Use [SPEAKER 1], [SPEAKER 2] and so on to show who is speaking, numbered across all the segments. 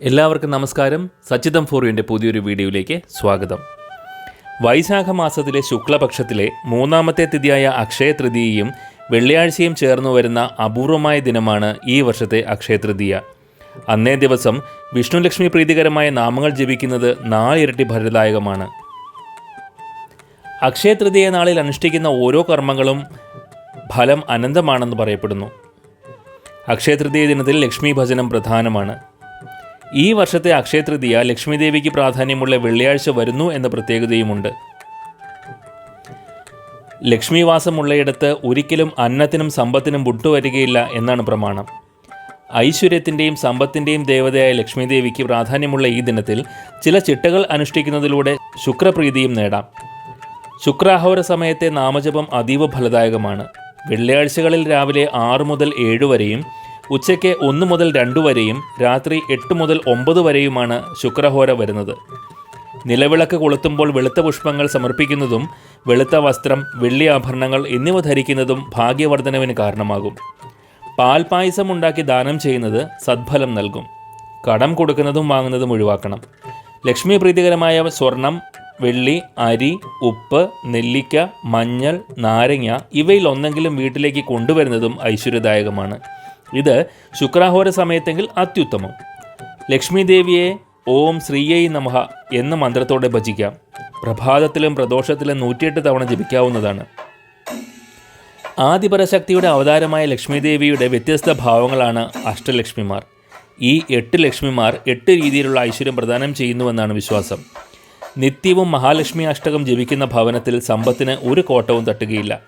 [SPEAKER 1] എല്ലാവർക്കും നമസ്കാരം. സച്ചിതം ഫോറിയുടെ പുതിയൊരു വീഡിയോയിലേക്ക് സ്വാഗതം. വൈശാഖ മാസത്തിലെ ശുക്ലപക്ഷത്തിലെ മൂന്നാമത്തെ തിഥിയായ അക്ഷയ തൃതീയയും വെള്ളിയാഴ്ചയും ചേർന്നു വരുന്ന അപൂർവമായ ദിനമാണ് ഈ വർഷത്തെ അക്ഷയ തൃതീയ. അന്നേ ദിവസം വിഷ്ണുലക്ഷ്മി പ്രീതികരമായ നാമങ്ങൾ ജപിക്കുന്നത് നാലിരട്ടി ഫലദായകമാണ്. അക്ഷയ തൃതീയ നാളിൽ അനുഷ്ഠിക്കുന്ന ഓരോ കർമ്മങ്ങളും ഫലം അനന്തമാണെന്ന് പറയപ്പെടുന്നു. അക്ഷയ തൃതീയ ദിനത്തിൽ ലക്ഷ്മി ഭജനം പ്രധാനമാണ്. ഈ വർഷത്തെ അക്ഷയ തൃതീയ ലക്ഷ്മിദേവിക്ക് പ്രാധാന്യമുള്ള വെള്ളിയാഴ്ച വരുന്നു എന്ന പ്രത്യേകതയുമുണ്ട്. ലക്ഷ്മിവാസമുള്ളയിടത്ത് ഒരിക്കലും അന്നത്തിനും സമ്പത്തിനും മുട്ടുവരികയില്ല എന്നാണ് പ്രമാണം. ഐശ്വര്യത്തിന്റെയും സമ്പത്തിന്റെയും ദേവതയായ ലക്ഷ്മിദേവിക്ക് പ്രാധാന്യമുള്ള ഈ ദിനത്തിൽ ചില ചിട്ടകൾ അനുഷ്ഠിക്കുന്നതിലൂടെ ശുക്രപ്രീതിയും നേടാം. ശുക്രാഹോര സമയത്തെ നാമജപം അതീവ ഫലദായകമാണ്. വെള്ളിയാഴ്ചകളിൽ രാവിലെ ആറ് മുതൽ ഏഴ് വരെയും ഉച്ചയ്ക്ക് ഒന്ന് മുതൽ രണ്ട് വരെയും രാത്രി എട്ട് മുതൽ ഒമ്പത് വരെയുമാണ് ശുക്രഹോര വരുന്നത്. നിലവിളക്ക് കൊളുത്തുമ്പോൾ വെളുത്ത പുഷ്പങ്ങൾ സമർപ്പിക്കുന്നതും വെളുത്ത വസ്ത്രം വെള്ളി ആഭരണങ്ങൾ എന്നിവ ധരിക്കുന്നതും ഭാഗ്യവർദ്ധനവിന് കാരണമാകും. പാൽപായസം ഉണ്ടാക്കി ദാനം ചെയ്യുന്നത് സദ്ഫലം നൽകും. കടം കൊടുക്കുന്നതും വാങ്ങുന്നതും ഒഴിവാക്കണം. ലക്ഷ്മി പ്രീതികരമായ സ്വർണം വെള്ളി അരി ഉപ്പ് നെല്ലിക്ക മഞ്ഞൾ നാരങ്ങ ഇവയിൽ ഒന്നെങ്കിലും വീട്ടിലേക്ക് കൊണ്ടുവരുന്നതും ഐശ്വര്യദായകമാണ്. ഇത് ശുക്രാഹോര സമയത്തെങ്കിൽ അത്യുത്തമം. ലക്ഷ്മി ദേവിയെ ഓം ശ്രീയൈ നമഹ എന്ന മന്ത്രത്തോടെ ഭജിക്കാം. പ്രഭാതത്തിലും പ്രദോഷത്തിലും നൂറ്റിയെട്ട് തവണ ജപിക്കാവുന്നതാണ്. ആദിപരശക്തിയുടെ അവതാരമായ ലക്ഷ്മി ദേവിയുടെ വ്യത്യസ്ത ഭാവങ്ങളാണ് അഷ്ടലക്ഷ്മിമാർ. ഈ എട്ട് ലക്ഷ്മിമാർ എട്ട് രീതിയിലുള്ള ഐശ്വര്യം പ്രദാനം ചെയ്യുന്നുവെന്നാണ് വിശ്വാസം. നിത്യവും മഹാലക്ഷ്മി അഷ്ടകം ജപിക്കുന്ന ഭവനത്തിൽ സമ്പത്തിന് ഒരു കോട്ടവും തട്ടുകയില്ല.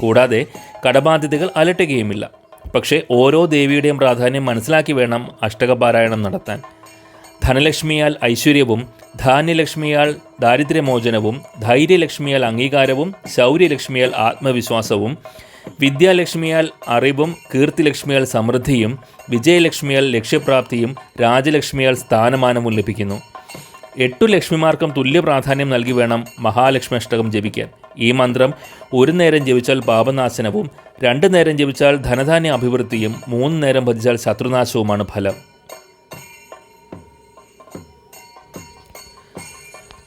[SPEAKER 1] കൂടാതെ കടബാധ്യതകൾ അലട്ടുകയുമില്ല. പക്ഷേ ഓരോ ദേവിയുടെയും പ്രാധാന്യം മനസ്സിലാക്കി വേണം അഷ്ടകപാരായണം നടത്താൻ. ധനലക്ഷ്മിയാൽ ഐശ്വര്യവും ധാന്യലക്ഷ്മിയാൽ ദാരിദ്ര്യമോചനവും ധൈര്യലക്ഷ്മിയാൽ അംഗീകാരവും ശൗര്യലക്ഷ്മിയാൽ ആത്മവിശ്വാസവും വിദ്യാലക്ഷ്മിയാൽ അറിവും കീർത്തിലക്ഷ്മിയാൽ സമൃദ്ധിയും വിജയലക്ഷ്മിയാൽ ലക്ഷ്യപ്രാപ്തിയും രാജലക്ഷ്മിയാൽ സ്ഥാനമാനവും ലഭിക്കുന്നു. എട്ടു ലക്ഷ്മിമാർക്കും തുല്യ പ്രാധാന്യം നൽകി വേണം മഹാലക്ഷ്മി അഷ്ടകം ജപിക്കാൻ. ഈ മന്ത്രം ഒരു നേരം ജപിച്ചാൽ പാപനാശനവും രണ്ട് നേരം ജപിച്ചാൽ ധനധാന്യ അഭിവൃദ്ധിയും മൂന്ന് നേരം ഭജിച്ചാൽ ശത്രുനാശവുമാണ് ഫലം.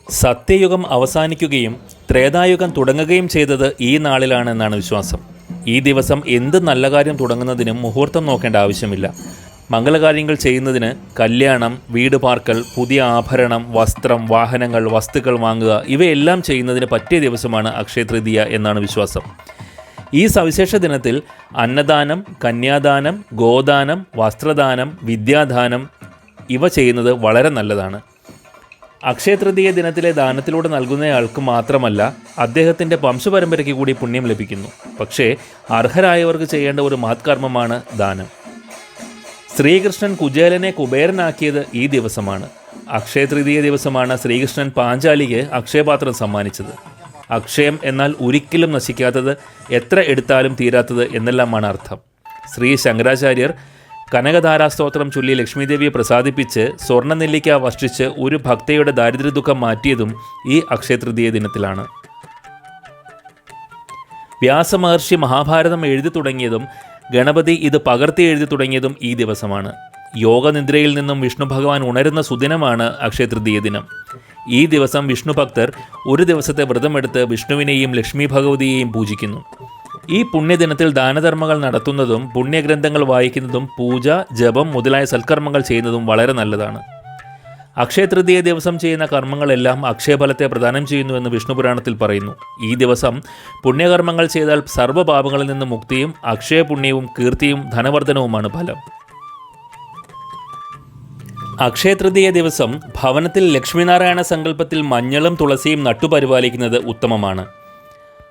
[SPEAKER 1] സത്യയുഗം അവസാനിക്കുകയും ത്രേതായുഗം തുടങ്ങുകയും ചെയ്തത് ഈ നാളിലാണെന്നാണ് വിശ്വാസം. ഈ ദിവസം എന്ത് നല്ല കാര്യം തുടങ്ങുന്നതിനും മുഹൂർത്തം നോക്കേണ്ട ആവശ്യമില്ല. മംഗളകാര്യങ്ങൾ ചെയ്യുന്നതിന് കല്യാണം വീട് പാർക്കൽ പുതിയ ആഭരണം വസ്ത്രം വാഹനങ്ങൾ വസ്തുക്കൾ വാങ്ങുക ഇവയെല്ലാം ചെയ്യുന്നതിന് പറ്റിയ ദിവസമാണ് അക്ഷയ തൃതീയ എന്നാണ് വിശ്വാസം. ഈ സവിശേഷ ദിനത്തിൽ അന്നദാനം കന്യാദാനം ഗോദാനം വസ്ത്രദാനം വിദ്യാദാനം ഇവ ചെയ്യുന്നത് വളരെ നല്ലതാണ്. അക്ഷയ തൃതീയ ദിനത്തിലെ ദാനത്തിലൂടെ നൽകുന്നയാൾക്ക് മാത്രമല്ല അദ്ദേഹത്തിന്റെ വംശപരമ്പരയ്ക്ക് കൂടി പുണ്യം ലഭിക്കുന്നു. പക്ഷേ അർഹരായവർക്ക് ചെയ്യേണ്ട ഒരു മഹത്കർമ്മമാണ് ദാനം. ശ്രീകൃഷ്ണൻ കുചേലനെ കുബേരനാക്കിയത് ഈ ദിവസമാണ്. അക്ഷയ തൃതീയ ദിവസമാണ് ശ്രീകൃഷ്ണൻ പാഞ്ചാലിക്ക് അക്ഷയപാത്രം സമ്മാനിച്ചത്. അക്ഷയം എന്നാൽ ഒരിക്കലും നശിക്കാത്തത് എത്ര എടുത്താലും തീരാത്തത് എന്നെല്ലാമാണ് അർത്ഥം. ശ്രീ ശങ്കരാചാര്യർ കനകധാരാസ്തോത്രം ചൊല്ലി ലക്ഷ്മീദേവിയെ പ്രസാദിപ്പിച്ച് സ്വർണനെല്ലിക്ക വർഷിച്ച് ഒരു ഭക്തയുടെ ദാരിദ്ര്യ ദുഃഖം മാറ്റിയതും ഈ അക്ഷയതൃതീയ ദിനത്തിലാണ്. വ്യാസമഹർഷി മഹാഭാരതം എഴുതി തുടങ്ങിയതും ഗണപതി ഇത് പകർത്തി എഴുതി തുടങ്ങിയതും ഈ ദിവസമാണ്. യോഗനിദ്രയിൽ നിന്നും വിഷ്ണു ഭഗവാൻ ഉണരുന്ന സുദിനമാണ് അക്ഷയതൃതീയ ദിനം ഈ ദിവസം വിഷ്ണു ഭക്തർ ഒരു ദിവസത്തെ വ്രതമെടുത്ത് വിഷ്ണുവിനെയും ലക്ഷ്മി ഭഗവതിയെയും പൂജിക്കുന്നു. ഈ പുണ്യദിനത്തിൽ ദാനധർമ്മങ്ങൾ നടത്തുന്നതും പുണ്യഗ്രന്ഥങ്ങൾ വായിക്കുന്നതും പൂജ ജപം മുതലായ സൽക്കർമ്മങ്ങൾ ചെയ്യുന്നതും വളരെ നല്ലതാണ്. അക്ഷയതൃതീയ ദിവസം ചെയ്യുന്ന കർമ്മങ്ങളെല്ലാം അക്ഷയഫലത്തെ പ്രദാനം ചെയ്യുന്നുവെന്ന് വിഷ്ണു പുരാണത്തിൽ പറയുന്നു. ഈ ദിവസം പുണ്യകർമ്മങ്ങൾ ചെയ്താൽ സർവപാപങ്ങളിൽ നിന്ന് മുക്തിയും അക്ഷയപുണ്യവും കീർത്തിയും ധനവർദ്ധനവുമാണ് ഫലം. അക്ഷയതൃതീയ ദിവസം ഭവനത്തിൽ ലക്ഷ്മിനാരായണ സങ്കല്പത്തിൽ മഞ്ഞളും തുളസിയും നട്ടുപരിപാലിക്കുന്നത് ഉത്തമമാണ്.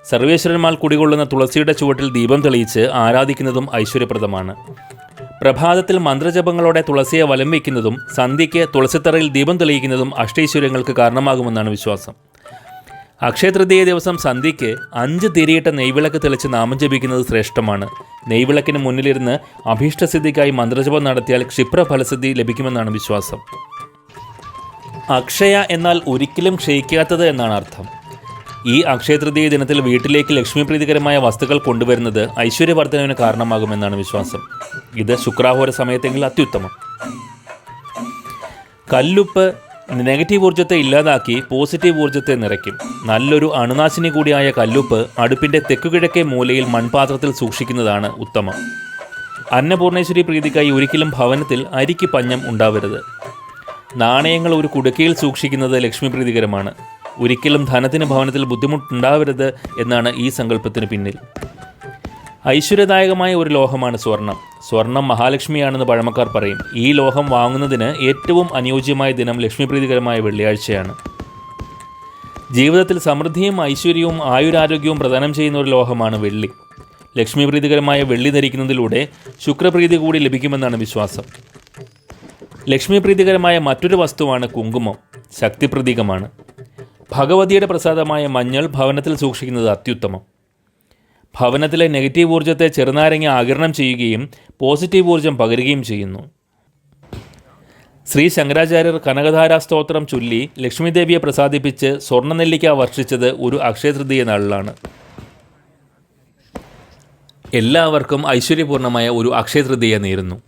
[SPEAKER 1] സർവേശ്വരന്മാർ കുടികൊള്ളുന്ന തുളസിയുടെ ചുവട്ടിൽ ദീപം തെളിയിച്ച് ആരാധിക്കുന്നതും ഐശ്വര്യപ്രദമാണ്. പ്രഭാതത്തിൽ മന്ത്രജപങ്ങളോടെ തുളസിയെ വലം വയ്ക്കുന്നതും സന്ധ്യയ്ക്ക് തുളസിത്തറയിൽ ദീപം തെളിയിക്കുന്നതും അഷ്ടൈശ്വര്യങ്ങൾക്ക് കാരണമാകുമെന്നാണ് വിശ്വാസം. അക്ഷയതൃതീയ ദിവസം സന്ധ്യയ്ക്ക് അഞ്ച് തിരിയിട്ട നെയ്വിളക്ക് തെളിച്ച് നാമം ജപിക്കുന്നത് ശ്രേഷ്ഠമാണ്. നെയ്വിളക്കിന് മുന്നിലിരുന്ന് അഭീഷ്ടസിദ്ധിക്കായി മന്ത്രജപം നടത്തിയാൽ ക്ഷിപ്രഫലസിദ്ധി ലഭിക്കുമെന്നാണ് വിശ്വാസം. അക്ഷയ എന്നാൽ ഒരിക്കലും ക്ഷയിക്കാത്തത് എന്നാണ് അർത്ഥം. ഈ അക്ഷയതൃതീയ ദിനത്തിൽ വീട്ടിലേക്ക് ലക്ഷ്മിപ്രീതികരമായ വസ്തുക്കൾ കൊണ്ടുവരുന്നത് ഐശ്വര്യവർദ്ധനവിന് കാരണമാകുമെന്നാണ് വിശ്വാസം. ഇത് ശുക്രാഹോര സമയത്തെങ്കിൽ അത്യുത്തമം. കല്ലുപ്പ് നെഗറ്റീവ് ഊർജത്തെ ഇല്ലാതാക്കി പോസിറ്റീവ് ഊർജത്തെ നിറയ്ക്കും. നല്ലൊരു അണുനാശിനി കൂടിയായ കല്ലുപ്പ് അടുപ്പിന്റെ തെക്കുകിഴക്കേ മൂലയിൽ മൺപാത്രത്തിൽ സൂക്ഷിക്കുന്നതാണ് ഉത്തമം. അന്നപൂർണേശ്വരി പ്രീതിക്കായി ഒരിക്കലും ഭവനത്തിൽ അരിക്ക് പഞ്ഞം ഉണ്ടാവരുത്. നാണയങ്ങൾ ഒരു കുടുക്കയിൽ സൂക്ഷിക്കുന്നത് ലക്ഷ്മി പ്രീതികരമാണ് ഒരിക്കലും ധനത്തിന് ഭവനത്തിൽ ബുദ്ധിമുട്ടുണ്ടാവരുത് എന്നാണ് ഈ സങ്കല്പത്തിന് പിന്നിൽ. ഐശ്വര്യദായകമായ ഒരു ലോഹമാണ് സ്വർണം. സ്വർണം മഹാലക്ഷ്മിയാണെന്ന് പഴമക്കാർ പറയും. ഈ ലോഹം വാങ്ങുന്നതിന് ഏറ്റവും അനുയോജ്യമായ ദിനം ലക്ഷ്മിപ്രീതികരമായ വെള്ളിയാഴ്ചയാണ്. ജീവിതത്തിൽ സമൃദ്ധിയും ഐശ്വര്യവും ആയുരാരോഗ്യവും പ്രദാനം ചെയ്യുന്ന ഒരു ലോഹമാണ് വെള്ളി. ലക്ഷ്മിപ്രീതികരമായ വെള്ളി ധരിക്കുന്നതിലൂടെ ശുക്രപ്രീതി കൂടി ലഭിക്കുമെന്നാണ് വിശ്വാസം. ലക്ഷ്മിപ്രീതികരമായ മറ്റൊരു വസ്തുവാണ് കുങ്കുമം. ശക്തിപ്രതീകമാണ്. ഭഗവതിയുടെ പ്രസാദമായ മഞ്ഞൾ ഭവനത്തിൽ സൂക്ഷിക്കുന്നത് അത്യുത്തമം. ഭവനത്തിലെ നെഗറ്റീവ് ഊർജത്തെ ചെറുനാരങ്ങ ആകിരണം ചെയ്യുകയും പോസിറ്റീവ് ഊർജം പകരുകയും ചെയ്യുന്നു. ശ്രീ ശങ്കരാചാര്യർ കനകധാരാ സ്തോത്രം ചൊല്ലി ലക്ഷ്മിദേവിയെ പ്രസാദിപ്പിച്ച് സ്വർണനെല്ലിക്ക വർഷിച്ചത് ഒരു അക്ഷയതൃതീയ നാളിലാണ്. എല്ലാവർക്കും ഐശ്വര്യപൂർണമായ ഒരു അക്ഷയതൃതീയ നേരുന്നു.